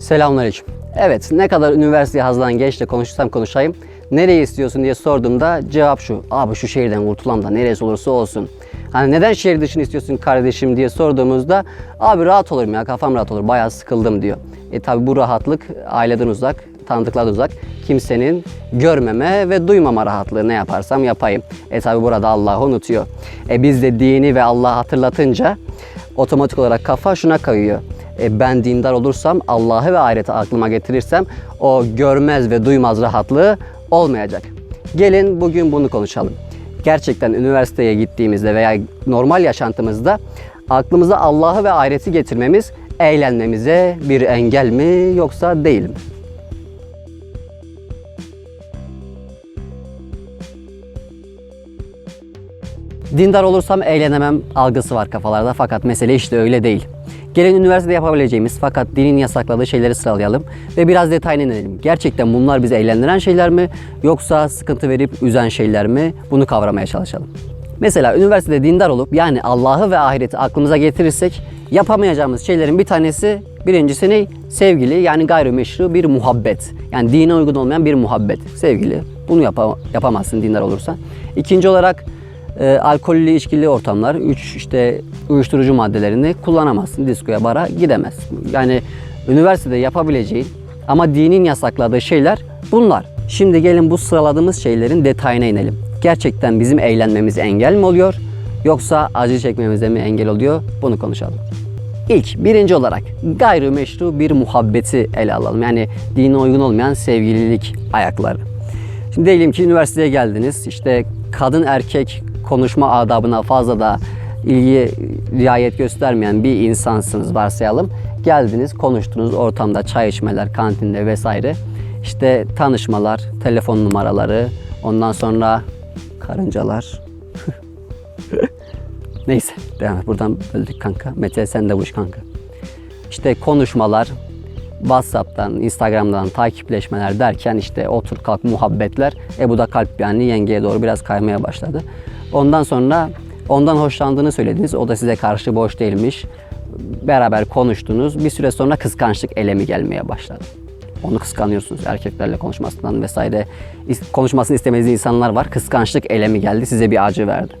Selamünaleyküm. Evet, ne kadar üniversiteye hazırlanan gençle konuşsam konuşayım. Nereyi istiyorsun diye sorduğumda cevap şu. Abi şu şehirden kurtulam da neresi olursa olsun. Hani neden şehir dışını istiyorsun kardeşim diye sorduğumuzda abi rahat olurum ya kafam rahat olur bayağı sıkıldım diyor. E tabi bu rahatlık aileden uzak, tanıdıklardan uzak. Kimsenin görmeme ve duymama rahatlığı ne yaparsam yapayım. E tabi burada Allah'ı unutuyor. E biz de dini ve Allah'ı hatırlatınca otomatik olarak kafa şuna kayıyor. E, ben dindar olursam, Allah'ı ve ahireti aklıma getirirsem o görmez ve duymaz rahatlığı olmayacak. Gelin bugün bunu konuşalım. Gerçekten üniversiteye gittiğimizde veya normal yaşantımızda aklımıza Allah'ı ve ahireti getirmemiz eğlenmemize bir engel mi yoksa değil mi? Dindar olursam eğlenemem algısı var kafalarda fakat mesele işte öyle değil. Gelin üniversitede yapabileceğimiz fakat dinin yasakladığı şeyleri sıralayalım ve biraz detayına inelim. Gerçekten bunlar bizi eğlendiren şeyler mi yoksa sıkıntı verip üzen şeyler mi? Bunu kavramaya çalışalım. Mesela üniversitede dindar olup yani Allah'ı ve ahireti aklımıza getirirsek yapamayacağımız şeylerin bir tanesi birincisi ne? Sevgili yani gayrimeşru bir muhabbet. Yani dine uygun olmayan bir muhabbet. Sevgili. Bunu yapa- yapamazsın dindar olursan. İkinci olarak e, alkollü içkili ortamlar, üç işte uyuşturucu maddelerini kullanamazsın. Diskoya, bara gidemezsin. Yani üniversitede yapabileceğin ama dinin yasakladığı şeyler bunlar. Şimdi gelin bu sıraladığımız şeylerin detayına inelim. Gerçekten bizim eğlenmemize engel mi oluyor? Yoksa acı çekmemize mi engel oluyor? Bunu konuşalım. İlk, birinci olarak gayrimeşru bir muhabbeti ele alalım. Yani dine uygun olmayan sevgililik ayakları. Şimdi diyelim ki üniversiteye geldiniz. İşte kadın erkek konuşma adabına fazla da ilgi riayet göstermeyen bir insansınız varsayalım. Geldiniz, konuştunuz ortamda çay içmeler, kantinde vesaire. İşte tanışmalar, telefon numaraları, ondan sonra karıncalar. Neyse, devam. Buradan böldük kanka. Mete sen de buş kanka. İşte konuşmalar, WhatsApp'tan, Instagram'dan takipleşmeler derken işte otur kalk muhabbetler. E bu da kalp yani yengeye doğru biraz kaymaya başladı. Ondan sonra ondan hoşlandığını söylediniz. O da size karşı boş değilmiş. Beraber konuştunuz. Bir süre sonra kıskançlık elemi gelmeye başladı. Onu kıskanıyorsunuz erkeklerle konuşmasından vesaire. Konuşmasını istemediğiniz insanlar var. Kıskançlık elemi geldi size bir acı verdi.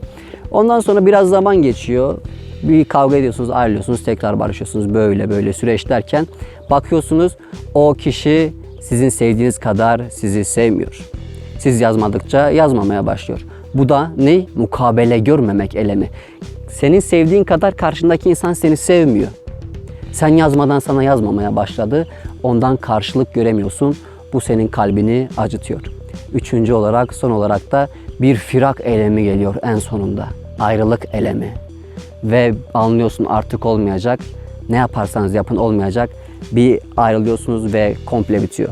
Ondan sonra biraz zaman geçiyor. Bir kavga ediyorsunuz, ayrılıyorsunuz, tekrar barışıyorsunuz. Böyle böyle süreç derken bakıyorsunuz o kişi sizin sevdiğiniz kadar sizi sevmiyor. Siz yazmadıkça yazmamaya başlıyor. Bu da ne? Mukabele görmemek elemi. Senin sevdiğin kadar karşındaki insan seni sevmiyor. Sen yazmadan sana yazmamaya başladı. Ondan karşılık göremiyorsun. Bu senin kalbini acıtıyor. Üçüncü olarak son olarak da bir firak elemi geliyor en sonunda. Ayrılık elemi. Ve anlıyorsun artık olmayacak. Ne yaparsanız yapın olmayacak. Bir ayrılıyorsunuz ve komple bitiyor.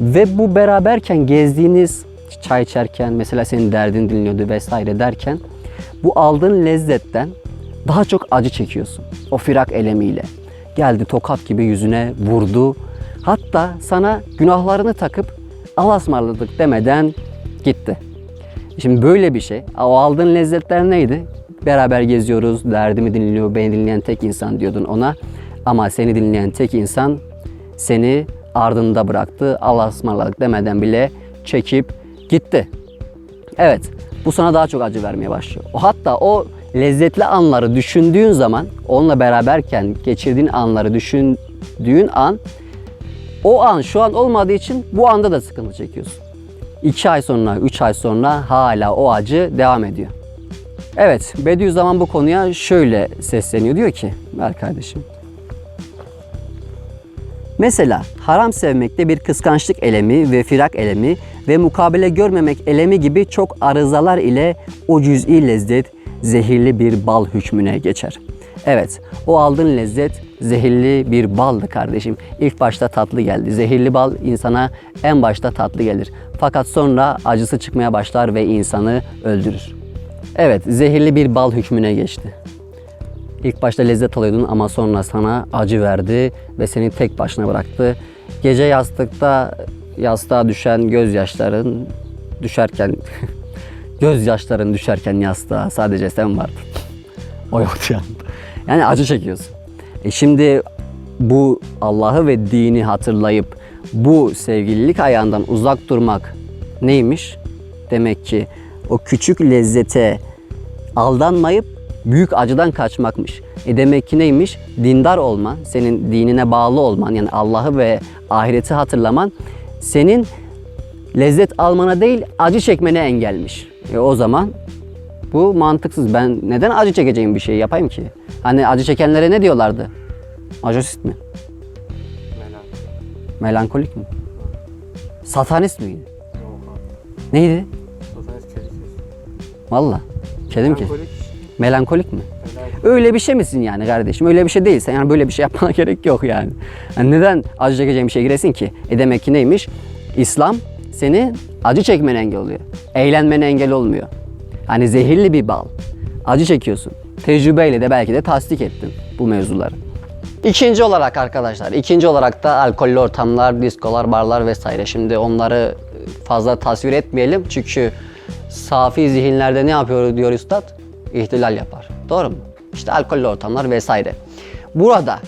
Ve bu beraberken gezdiğiniz çay içerken mesela senin derdin dinliyordu vesaire derken bu aldığın lezzetten daha çok acı çekiyorsun. O firak elemiyle. Geldi tokat gibi yüzüne vurdu. Hatta sana günahlarını takıp Allah'a ısmarladık demeden gitti. Şimdi böyle bir şey. O aldığın lezzetler neydi? Beraber geziyoruz, derdimi dinliyor, beni dinleyen tek insan diyordun ona. Ama seni dinleyen tek insan seni ardında bıraktı. Allah'a ısmarladık demeden bile çekip gitti. Evet, bu sana daha çok acı vermeye başlıyor. Hatta o lezzetli anları düşündüğün zaman, onunla beraberken geçirdiğin anları düşündüğün an, o an şu an olmadığı için bu anda da sıkıntı çekiyorsun. 2 ay sonra, 3 ay sonra hala o acı devam ediyor. Evet, Bediüzzaman bu konuya şöyle sesleniyor. Diyor ki, ver kardeşim. Mesela haram sevmekte bir kıskançlık elemi ve firak elemi ve mukabele görmemek elemi gibi çok arızalar ile o cüz'i lezzet zehirli bir bal hükmüne geçer. Evet, o aldığın lezzet zehirli bir baldı kardeşim. İlk başta tatlı geldi. Zehirli bal insana en başta tatlı gelir. Fakat sonra acısı çıkmaya başlar ve insanı öldürür. Evet, zehirli bir bal hükmüne geçti. İlk başta lezzet alıyordun ama sonra sana acı verdi ve seni tek başına bıraktı. Gece yastıkta yastığa düşen gözyaşların düşerken gözyaşların düşerken yastığa sadece sen vardın. O yoktu yani. Yani acı çekiyorsun. E şimdi bu Allah'ı ve dini hatırlayıp bu sevgililik ayağından uzak durmak neymiş? Demek ki o küçük lezzete aldanmayıp büyük acıdan kaçmakmış. E demek ki neymiş? Dindar olman, senin dinine bağlı olman yani Allah'ı ve ahireti hatırlaman senin lezzet almana değil acı çekmene engelmiş. E o zaman bu mantıksız. Ben neden acı çekeceğim bir şey yapayım ki? Hani acı çekenlere ne diyorlardı? Majosist mi? Melankolik. Melankolik mi? Satanist miydi? Yok. Neydi? Satanist kedisi. Valla. Kedim ki. Melankolik. Melankolik mi? Öyle bir şey misin yani kardeşim? Öyle bir şey değilse yani böyle bir şey yapmana gerek yok yani. Yani neden acı çekeceğin bir şey giresin ki? E demek ki neymiş? İslam seni acı çekmene engel oluyor. Eğlenmene engel olmuyor. Hani zehirli bir bal. Acı çekiyorsun. Tecrübeyle de belki de tasdik ettin bu mevzuları. İkinci olarak arkadaşlar, ikinci olarak da alkollü ortamlar, diskolar, barlar vesaire. Şimdi onları fazla tasvir etmeyelim çünkü safi zihinlerde ne yapıyor diyor üstad? İhtilal yapar. Doğru mu? İşte alkollü ortamlar vesaire. Burada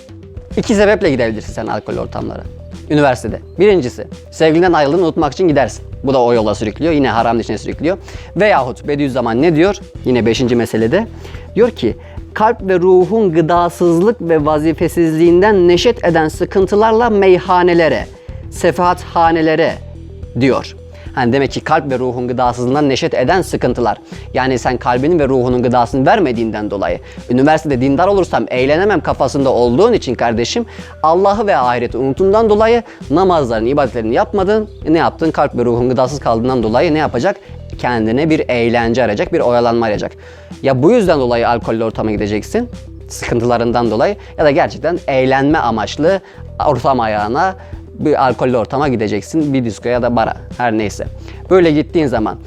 iki sebeple gidebilirsin sen alkollü ortamlara. Üniversitede. Birincisi, sevgilinden ayrıldığını unutmak için gidersin. Bu da o yola sürüklüyor. Yine haram içine sürüklüyor. Veyahut Bediüzzaman ne diyor? Yine beşinci meselede. Diyor ki, kalp ve ruhun gıdasızlık ve vazifesizliğinden neşet eden sıkıntılarla meyhanelere, sefahathanelere diyor. Hani demek ki kalp ve ruhun gıdasızlığından neşet eden sıkıntılar. Yani sen kalbinin ve ruhunun gıdasını vermediğinden dolayı üniversitede dindar olursam eğlenemem kafasında olduğun için kardeşim Allah'ı ve ahireti unutundan dolayı namazlarını, ibadetlerini yapmadın. E Ne yaptın? Kalp ve ruhun gıdasız kaldığından dolayı ne yapacak? Kendine bir eğlence arayacak, bir oyalanma arayacak. Ya bu yüzden dolayı alkollü ortama gideceksin sıkıntılarından dolayı ya da gerçekten eğlenme amaçlı ortam ayağına bir alkollü ortama gideceksin. Bir diskoya ya da bara her neyse. Böyle gittiğin zaman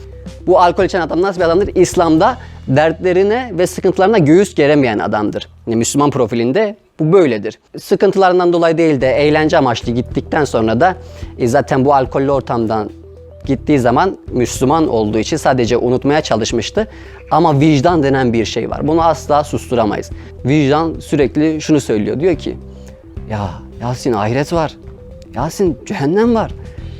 bu alkol içen adam nasıl bir adamdır? İslam'da dertlerine ve sıkıntılarına göğüs geremeyen adamdır. Yani Müslüman profilinde bu böyledir. Sıkıntılarından dolayı değil de eğlence amaçlı gittikten sonra da e, zaten bu alkollü ortamdan gittiği zaman Müslüman olduğu için sadece unutmaya çalışmıştı. Ama vicdan denen bir şey var. Bunu asla susturamayız. Vicdan sürekli şunu söylüyor. Diyor ki ya Yasin ahiret var. Yasin cehennem var.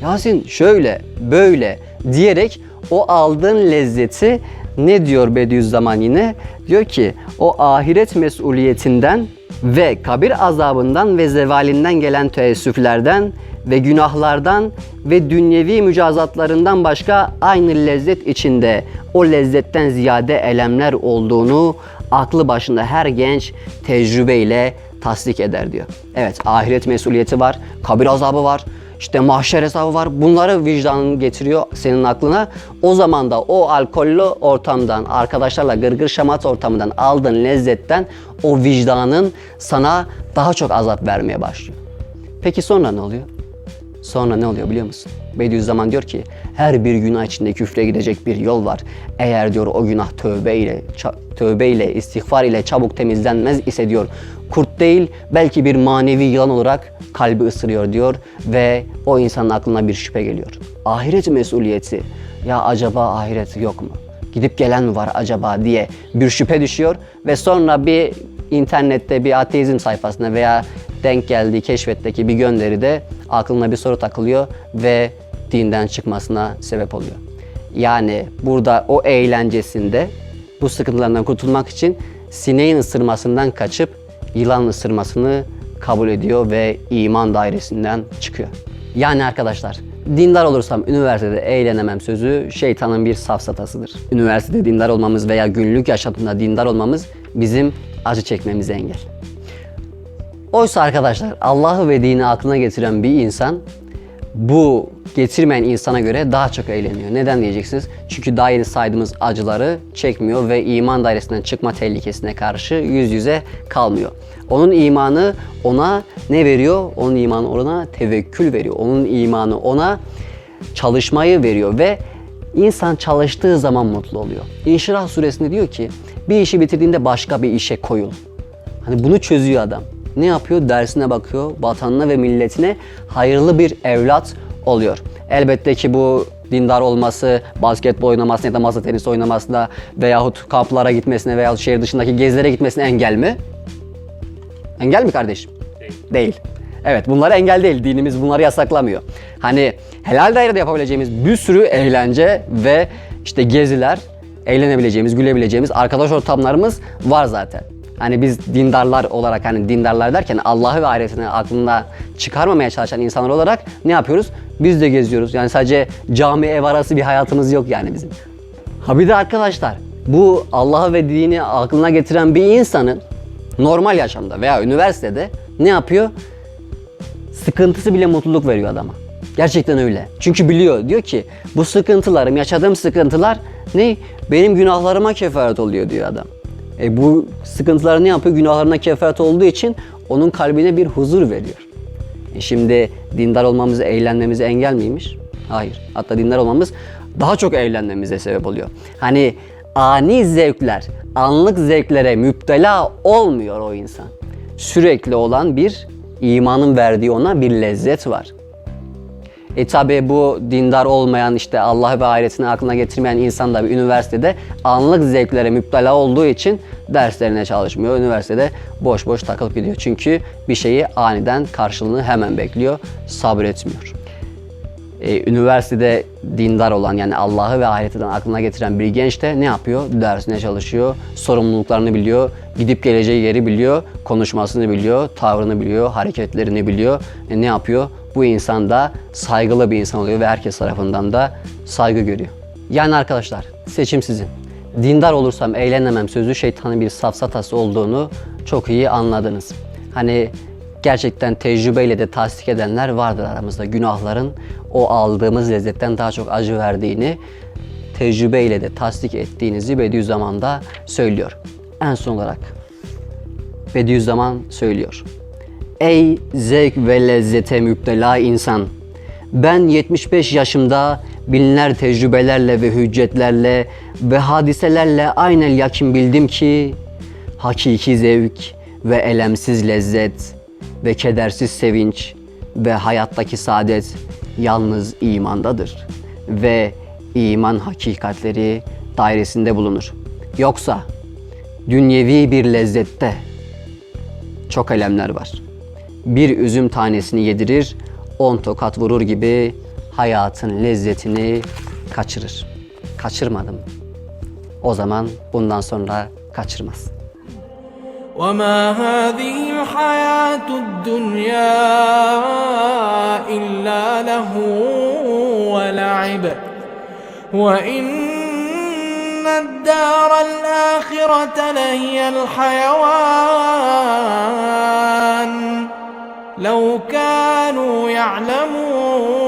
Yasin şöyle böyle diyerek o aldığın lezzeti ne diyor Bediüzzaman yine? Diyor ki o ahiret mesuliyetinden ve kabir azabından ve zevalinden gelen teessüflerden ve günahlardan ve dünyevi mücazatlarından başka aynı lezzet içinde o lezzetten ziyade elemler olduğunu aklı başında her genç tecrübeyle tasdik eder diyor. Evet ahiret mesuliyeti var, kabir azabı var, işte mahşer hesabı var. Bunları vicdanın getiriyor senin aklına. O zaman da o alkollü ortamdan, arkadaşlarla gırgır şamat ortamından aldığın lezzetten o vicdanın sana daha çok azap vermeye başlıyor. Peki sonra ne oluyor? Sonra ne oluyor biliyor musun? Bediüzzaman diyor ki her bir günah içinde küfre gidecek bir yol var. Eğer diyor o günah tövbe ile, tövbe ile, istiğfar ile çabuk temizlenmez ise diyor kurt değil belki bir manevi yılan olarak kalbi ısırıyor diyor ve o insanın aklına bir şüphe geliyor. Ahiret mesuliyeti ya acaba ahiret yok mu? Gidip gelen mi var acaba diye bir şüphe düşüyor ve sonra bir internette bir ateizm sayfasına veya denk geldiği keşfetteki bir gönderide aklına bir soru takılıyor ve dinden çıkmasına sebep oluyor. Yani burada o eğlencesinde bu sıkıntılardan kurtulmak için sineğin ısırmasından kaçıp yılan ısırmasını kabul ediyor ve iman dairesinden çıkıyor. Yani arkadaşlar dindar olursam üniversitede eğlenemem sözü şeytanın bir safsatasıdır. Üniversitede dindar olmamız veya günlük yaşantında dindar olmamız bizim acı çekmemize engel. Oysa arkadaşlar Allah'ı ve dini aklına getiren bir insan bu getirmeyen insana göre daha çok eğleniyor. Neden diyeceksiniz? Çünkü daha yeni saydığımız acıları çekmiyor ve iman dairesinden çıkma tehlikesine karşı yüz yüze kalmıyor. Onun imanı ona ne veriyor? Onun imanı ona tevekkül veriyor. Onun imanı ona çalışmayı veriyor ve insan çalıştığı zaman mutlu oluyor. İnşirah suresinde diyor ki bir işi bitirdiğinde başka bir işe koyul. Hani bunu çözüyor adam. Ne yapıyor? Dersine bakıyor. Vatanına ve milletine hayırlı bir evlat oluyor. Elbette ki bu dindar olması, basketbol oynamasına ya da masa tenisi oynamasına veyahut kamplara gitmesine veyahut şehir dışındaki gezilere gitmesine engel mi? Engel mi kardeşim? Değil. Evet bunlar engel değil. Dinimiz bunları yasaklamıyor. Hani helal dairede yapabileceğimiz bir sürü eğlence ve işte geziler, eğlenebileceğimiz, gülebileceğimiz arkadaş ortamlarımız var zaten. Hani biz dindarlar olarak hani dindarlar derken Allah'ı ve ahiretini aklında çıkarmamaya çalışan insanlar olarak ne yapıyoruz? Biz de geziyoruz. Yani sadece cami ev arası bir hayatımız yok yani bizim. Ha bir de arkadaşlar bu Allah'ı ve dini aklına getiren bir insanın normal yaşamda veya üniversitede ne yapıyor? Sıkıntısı bile mutluluk veriyor adama. Gerçekten öyle. Çünkü biliyor. Diyor ki bu sıkıntılarım, yaşadığım sıkıntılar ne? Benim günahlarıma kefaret oluyor diyor adam. E bu sıkıntılar ne yapıyor? Günahlarına kefaret olduğu için onun kalbine bir huzur veriyor. E şimdi dindar olmamız, eğlenmemize engel miymiş? Hayır. Hatta dindar olmamız daha çok eğlenmemize sebep oluyor. Hani ani zevkler, anlık zevklere müptela olmuyor o insan. Sürekli olan bir imanın verdiği ona bir lezzet var. E tabi bu dindar olmayan işte Allah ve ahiretini aklına getirmeyen insan da bir üniversitede anlık zevklere müptela olduğu için derslerine çalışmıyor. Üniversitede boş boş takılıp gidiyor. Çünkü bir şeyi aniden karşılığını hemen bekliyor, sabretmiyor. E, üniversitede dindar olan yani Allah'ı ve ahiretinden aklına getiren bir genç de ne yapıyor? Dersine çalışıyor, sorumluluklarını biliyor, gidip geleceği yeri biliyor, konuşmasını biliyor, tavrını biliyor, hareketlerini biliyor. E, ne yapıyor? Bu insan da saygılı bir insan oluyor ve herkes tarafından da saygı görüyor. Yani arkadaşlar seçim sizin. Dindar olursam eğlenemem sözü şeytanın bir safsatası olduğunu çok iyi anladınız. Hani gerçekten tecrübeyle de tasdik edenler vardır aramızda. Günahların o aldığımız lezzetten daha çok acı verdiğini tecrübeyle de tasdik ettiğinizi Bediüzzaman da söylüyor. En son olarak Bediüzzaman söylüyor. Ey zevk ve lezzete müptela insan! Ben 75 yaşımda binler tecrübelerle ve hüccetlerle ve hadiselerle aynen yakin bildim ki hakiki zevk ve elemsiz lezzet ve kedersiz sevinç ve hayattaki saadet yalnız imandadır ve iman hakikatleri dairesinde bulunur. Yoksa dünyevi bir lezzette çok elemler var Bir üzüm tanesini yedirir, on tokat vurur gibi hayatın lezzetini kaçırır. Kaçırmadım. O zaman bundan sonra kaçırmaz. وما هذه الحياة الدنيا إلا له ولعب وإن الدار الآخرة لهي الحيوان لو كانوا يعلمون